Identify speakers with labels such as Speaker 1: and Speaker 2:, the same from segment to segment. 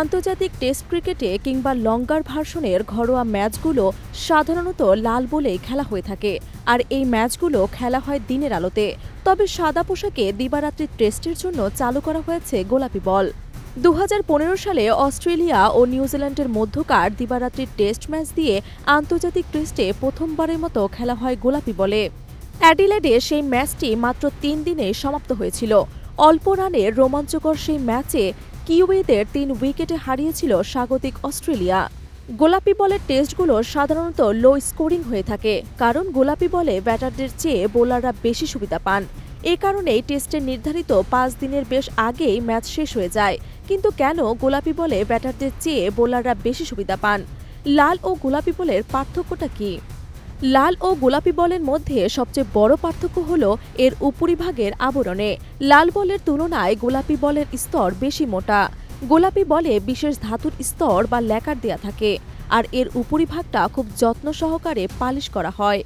Speaker 1: আন্তর্জাতিক টেস্ট ক্রিকেটে কিংবা লঙ্গার ভার্সনের ঘরোয়া ম্যাচগুলো সাধারণত লাল বলেই খেলা হয়ে থাকে। আর এই ম্যাচগুলো খেলা হয় দিনের আলোতে। তবে সাদা পোশাকে দিবারাত্রি টেস্টের জন্য চালু করা হয়েছে গোলাপি বল। দু হাজার পনেরো সালে অস্ট্রেলিয়া ও নিউজিল্যান্ডের মধ্যকার দিবারাত্রির টেস্ট ম্যাচ দিয়ে আন্তর্জাতিক টেস্টে প্রথমবারের মতো খেলা হয় গোলাপি বলে। অ্যাডিলেডে সেই ম্যাচটি মাত্র তিন দিনে সমাপ্ত হয়েছিল। অল্প রানের রোমাঞ্চকর সেই ম্যাচে কিউইদের তিন উইকেটে হারিয়েছিল স্বাগতিক অস্ট্রেলিয়া। গোলাপি বলের টেস্টগুলো সাধারণত লো স্কোরিং হয়ে থাকে, কারণ গোলাপি বলে ব্যাটারদের চেয়ে বোলাররা বেশি সুবিধা পান। এ কারণেই টেস্টের নির্ধারিত পাঁচ দিনের বেশ আগেই ম্যাচ শেষ হয়ে যায়, কিন্তু কেন গোলাপি বলে ব্যাটারদের চেয়ে বোলাররা বেশি সুবিধা পান? লাল ও গোলাপি বলের পার্থক্যটা কী? লাল ও গোলাপি বলের মধ্যে সবচেয়ে বড় পার্থক্য হল এর উপরিভাগের আবরণে। লাল বলের তুলনায় গোলাপি বলের স্তর বেশি মোটা। গোলাপি বলে বিশেষ ধাতুর স্তর বা ল্যাকার দেয়া থাকে, আর এর উপরিভাগটা খুব যত্ন সহকারে পালিশ করা হয়।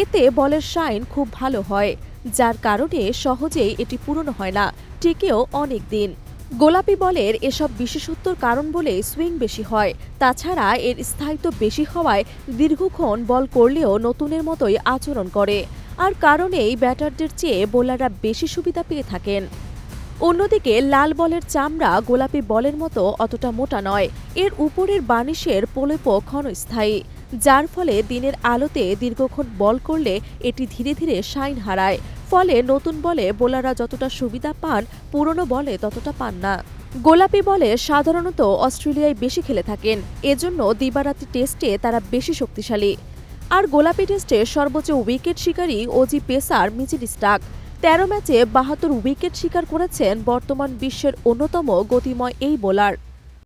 Speaker 1: এতে বলের শাইন খুব ভালো হয়, যার কারণে সহজেই এটি পুরনো হয় না, টিকেও অনেক দিন। গোলাপি বলের এসব বিশেষত্বর কারণ বলে সুইং বেশি হয়। তাছাড়া এর স্থায়িত্ব বেশি হওয়ায় দীর্ঘক্ষণ বল করলেও নতুনের মতোই আচরণ করে। আর কারণেই ব্যাটারদের চেয়ে বোলাররা বেশি সুবিধা পেয়ে থাকেন। অন্যদিকে লাল বলের চামড়া গোলাপি বলের মতো অতটা মোটা নয়। এর উপরের বানিশের প্রলেপ ক্ষণস্থায়ী। যার ফলে দিনের আলোতে দীর্ঘক্ষণ বল করলে এটি ধীরে ধীরে শাইন হারায়। ফলে নতুন বলে বোলাররা যতটা সুবিধা পান, পুরনো বলে ততটা পান না। গোলাপি বলে সাধারণত অস্ট্রেলিয়ায় বেশি খেলে থাকেন। এজন্য দিবারাত্রি টেস্টে তারা বেশি শক্তিশালী। আর গোলাপি টেস্টে সর্বোচ্চ উইকেট শিকারী ওজি পেসার মিচিল স্টাক তেরো ম্যাচে বাহাত্তর উইকেট শিকার করেছেন বর্তমান বিশ্বের অন্যতম গতিময় এই বোলার।